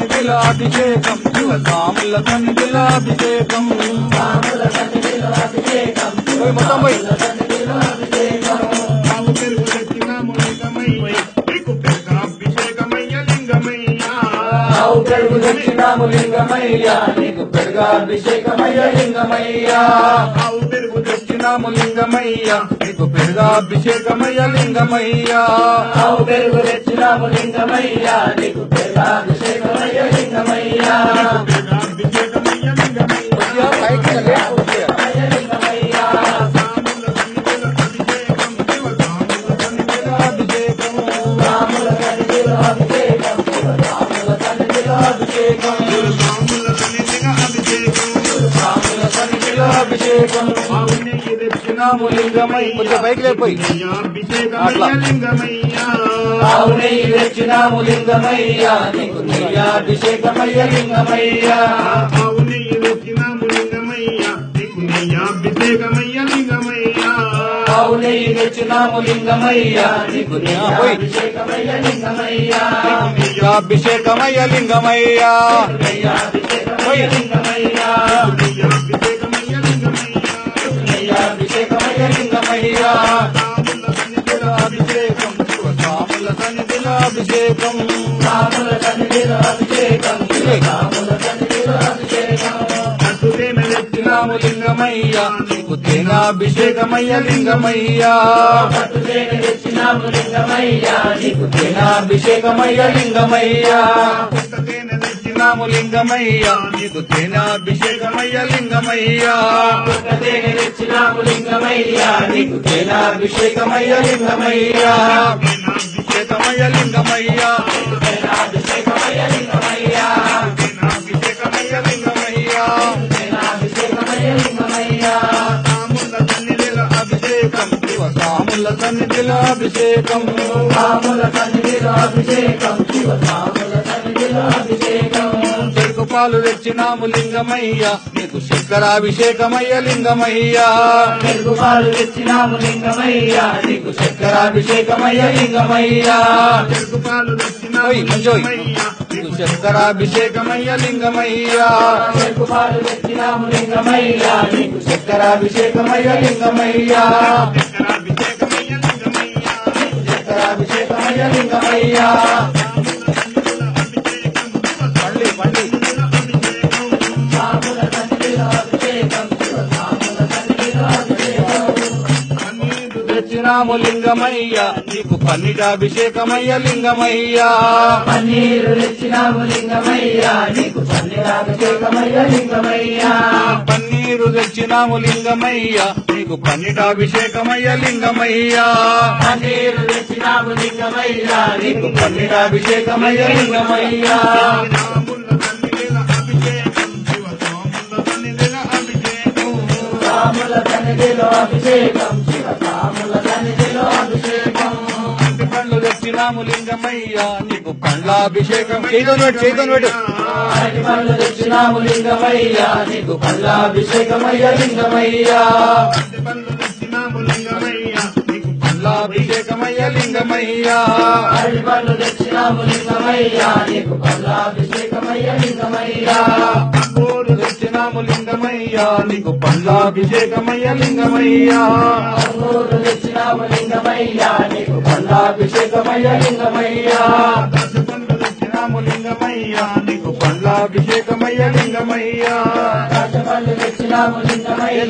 సన్నిధిలో అభిషేకం శివ స్వాముల సన్నిధిలో అభిషేకం. పోయి మొత్తం పోయి తాము పెరుగు తెచ్చినాము లింగమయ్య. నీకు పెద్ద అభిషేకమయ్య లింగమయ్యా ఆవు పెరుగు తెచ్చినాము లింగమయ్యా. నీకు పెరుగా అభిషేకమయ్య లింగమయ్యా ఆవు పెరుగు తెచ్చినాము లింగమయ్యా. నీకు పెరుగా అభిషేకం సాముల సన్నిధిలో అభిషేకం స్వాముల సన్నిధిలో అభిషేకం ఆవు నెయ్యి తెచ్చినాము తెచ్చినాము లేపోయి అభిషేకమయ్య లింగమయ్యా లింగమయ్యా నీకు అభిషేకమయ్య లింగమయ్యా నీకు అభిషేకమయ్య నెయ్యి తెచ్చినాము లింగమయ్యా నీకు. అభిషేకమయ్య లింగమయ్యా. అభిషేకమయ్య లింగమయ్యా. అభిషేకమయ్య లింగమయ్యా అభిషేకం శివ స్వాముల సన్నిధిలో అభిషేకం రాముల సన్నిధిలో అభిషేకం రాముల సన్నిధిలో అభిషేకం. అద్భుతమైన తెచ్చినాము లింగమయ్యా. తేనాభిషేకమయ్య లింగమయ్యా. తేనాభిషేకమయ్య లింగమయ్యా. పుస్తకేన లింగమయ్యా. నీకు తేనాభిషేకమయ్య లింగమయ్యా. పుట్టదేని లింగమయ్యా. నీకు తేనాభిషేకమయ్య లింగమయ్యా. స్వాముల సన్నిధిలో అభిషేకం రాముల సన్నిధిలో అభిషేకం శివ రాముల సన్నిధిలో అభిషేకం చెరుకు పాలు తెచ్చినాము లింగమయ్యా. నీకు శంకరాభిషేకమయ్య లింగమయ్యా. తెలుగు పాలు తెచ్చినాము లింగమయ్యా. నీకు చక్రాభిషేకమయ్య లింగమయ్యా. చెరుకు పాలు తెచ్చినాము మంచోయ్. లింగమయ్య. నీకు శంకరాభిషేకమయ్య లింగమయ్యా. చక్రాభిషేకమయ్య లింగమయ్యా తెచ్చినాము లింగమయ్యా. నీకు పన్నిటాభిషేకమయ్య లింగమయ్యా. పన్నీరు తెచ్చినాము లింగమయ్యా. నీకు పన్నీరాభిషేకమయ్య లింగమయ్యా. పన్నీరు తెచ్చినాము లింగమయ్యా. నీకు పన్నిటాభిషేకమయ్య లింగమయ్యా. పన్నీరు తెచ్చినాము లింగమయ్యా. నీకు పన్నీరాభిషేకమయ్య లింగమయ్యా. అభిషేకం. పండ్లు తెచ్చినాము లింగమయ్యా నీకు పండ్లాభిషేకం. అరటి పళ్ళు తెచ్చినాము లింగమయ్యా నీకు పళ్ళాభిషేకమయ్య లింగమయ్యా. పండ్లు తెచ్చినాము లింగమయ్య నీకు పండ్లాభిషేకమయ్య లింగమయ్యా. అరటి పళ్ళు తెచ్చినాము లింగమయ్యా నీకు పళ్ళాభిషేకమయ్య లింగమయ్యా. పంగోరు తెచ్చినాము లింగమయ్యా నీకు పండ్లాభిషేకమయ్య లింగమయ్యా. అంగూరు తెచ్చినాము లింగమయ్యా పళ్ళాభిషేకమయ్య లింగమయ్యా. దశ పండ్లు తెచ్చినాము లింగమయ్యా. నీకు పండ్లాభిషేకమయ్య లింగమయ్యా. రాజపల్లి తెచ్చినాము లింగమయ్యా